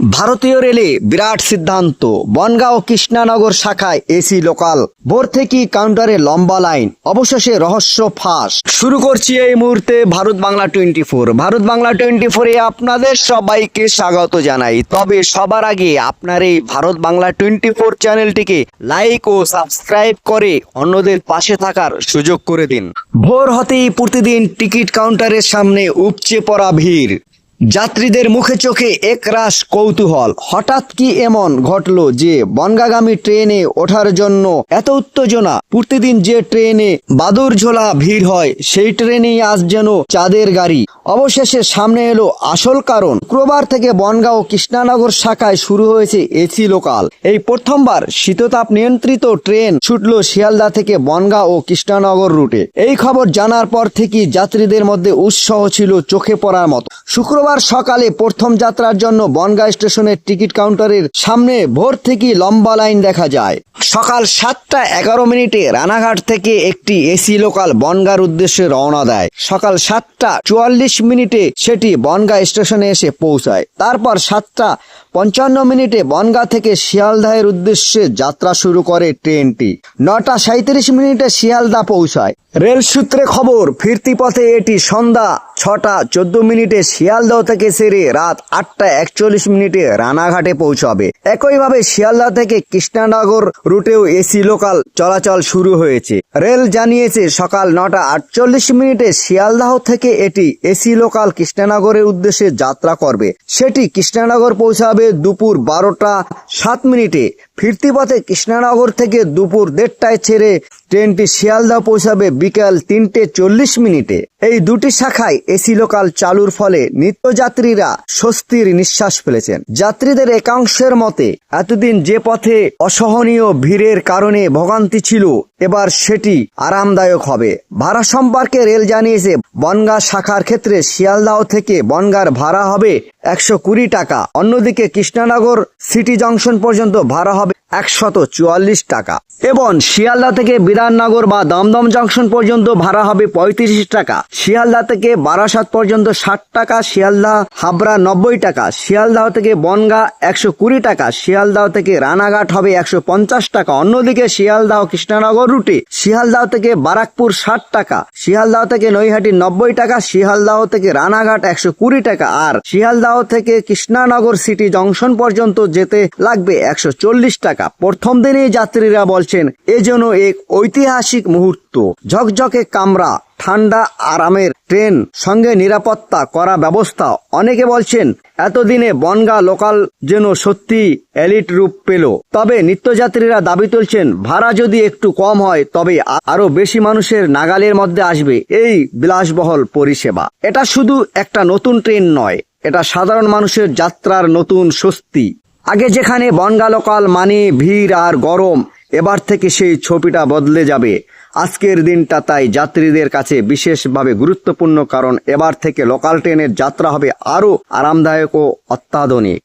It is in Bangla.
ভারতীয় রেলে বিরাট সিদ্ধান্ত। বনগাঁও কৃষ্ণানগর শাখায় এসি লোকাল। ভোর থেকে কাউন্টারে লম্বা লাইন। অবশেষে রহস্য ফাঁস। শুরু করছি এই মুহূর্তে Bharat Bangla twenty four Bharat Bangla twenty ফোরে আপনাদের সবাইকে স্বাগত জানাই। তবে সবার আগে আপনার এই ভারত বাংলা টোয়েন্টি ফোর চ্যানেলটিকে লাইক ও সাবস্ক্রাইব করে অন্যদের পাশে থাকার সুযোগ করে দিন। ভোর হতেই প্রতিদিন টিকিট কাউন্টারের সামনে উপচে পড়া ভিড়। যাত্রীদের মুখে চোখে একরাশ কৌতূহল। হঠাৎ কি এমন ঘটল যে বনগাগামী ট্রেনে ওঠার জন্য এত উত্তেজনা? প্রতিদিন যে ট্রেনে বাদুর ঝোলা ভিড় হয়, সেই ট্রেনেই আজ যেন চাঁদের গাড়ি। অবশেষে সামনে এলো আসল কারণ। শুক্রবার থেকে বনগাঁও কৃষ্ণানগর শাখায় শুরু হয়েছে এসি লোকাল এই প্রথমবার শীততাপ নিয়ন্ত্রিত ট্রেন ছুটলো শিয়ালদা থেকে বনগাঁ ও কৃষ্ণানগর রুটে। এই খবর জানার পর থেকেই যাত্রীদের মধ্যে উৎসাহ ছিল চোখে পড়ার মতো। শুক্রবার সকালে প্রথম যাত্রার জন্য বনগাঁ স্টেশনের টিকিট কাউন্টারের সামনে ভোর থেকে লম্বা লাইন দেখা যায়। সকাল সাতটা এগারো মিনিটে রানাঘাট থেকে একটি এসি লোকাল বনগাঁর উদ্দেশ্যে রওনা দেয়। সকাল সাতটা চুয়াল্লিশ মিনিটে সেটি বনগাঁ স্টেশনে এসে পৌঁছায়। তারপর সাতটা পঞ্চান্ন মিনিটে বনগাঁ থেকে শিয়ালদাহের উদ্দেশ্যে যাত্রা শুরু করে ট্রেনটি। নটা সাঁত্রিশ মিনিটে শিয়ালদা পৌঁছায়। রেল সূত্রে খবর, ফিরতি পথে এটি সন্ধ্যা ছটা চোদ্দ মিনিটে শিয়ালদহ থেকে সেরে রাত আটটা একচল্লিশ মিনিটে রানাঘাটে পৌঁছাবে। একইভাবে শিয়ালদহ থেকে কৃষ্ণানগর রুটেও এসি লোকাল চলাচল শুরু হয়েছে। রেল জানিয়েছে, সকাল নটা আটচল্লিশ মিনিটে শিয়ালদাহ থেকে এটি এসি লোকাল কৃষ্ণানগরের উদ্দেশ্যে যাত্রা করবে। সেটি কৃষ্ণানগর পৌঁছাবে দুপুর বারোটা। সাত মিনিটে ফিরতি পথে কৃষ্ণানগর থেকে দুপুর দেড়টায় ছেড়ে ট্রেনটি শিয়ালদা পৌঁছাবে বিকাল তিনটে চল্লিশ মিনিটে। এই দুটি শাখায় এসি লোকাল চালুর ফলে নিত্যযাত্রীরা স্বস্তির নিঃশ্বাস ফেলেছেন। যাত্রীদের একাংশের মতে, এতদিন যে পথে অসহনীয় ভিড়ের কারণে ভোগান্তি ছিল, এবার সেটি আরামদায়ক হবে। ভাড়া সম্পর্কে রেল জানিয়েছে, বনগা শাখার ক্ষেত্রে শিয়ালদাহ থেকে বনগার ভাড়া হবে একশো কুড়ি টাকা। অন্যদিকে কৃষ্ণানগর সিটি জংশন পর্যন্ত ভাড়া হবে। একশত চুয়াল্লিশ টাকা। এবং শিয়ালদা থেকে বিধাননগর বা দমদম জংশন পর্যন্ত ভাড়া হবে পঁয়ত্রিশ টাকা। শিয়ালদা থেকে বারাসাত পর্যন্ত ষাট টাকা, শিয়ালদা, হাবড়া নব্বই টাকা, শিয়ালদাহ থেকে বনগা একশো কুড়ি টাকা, শিয়ালদাহ থেকে রানাঘাট হবে একশো পঞ্চাশ টাকা। অন্যদিকে শিয়ালদাহ কৃষ্ণনগর রুটে শিয়ালদাহ থেকে বারাকপুর ষাট টাকা, শিয়ালদাহ থেকে নৈহাটি নব্বই টাকা, শিয়ালদাহ থেকে রানাঘাট একশো কুড়ি টাকা আর শিয়ালদাহ থেকে কৃষ্ণানগর সিটি জংশন পর্যন্ত যেতে লাগবে একশো চল্লিশ টাকা। প্রথম দিনেই যাত্রীরা বলছেন, এ যেন এক ঐতিহাসিক মুহূর্ত। ঝকঝকে কামরা, ঠান্ডা আরামের ট্রেন, সঙ্গে নিরাপত্তা করা ব্যবস্থা। অনেকে বলছেন, এতদিনে বনগা লোকাল যেন সত্যি এলিট রূপ পেল। তবে নিত্যযাত্রীরা দাবি তুলছেন, ভাড়া যদি একটু কম হয়, তবে আরও বেশি মানুষের নাগালের মধ্যে আসবে এই বিলাসবহল পরিষেবা। এটা শুধু একটা নতুন ট্রেন নয়, এটা সাধারণ মানুষের যাত্রার নতুন স্বস্তি। আগে যেখানে বনগা লোকাল মানে ভিড় আর গরম, এবার থেকে সেই ছবিটা বদলে যাবে। আজকের দিনটা তাই যাত্রীদের কাছে বিশেষভাবে গুরুত্বপূর্ণ, কারণ এবার থেকে লোকাল ট্রেনের যাত্রা হবে আরও আরামদায়ক ও অত্যাধুনিক।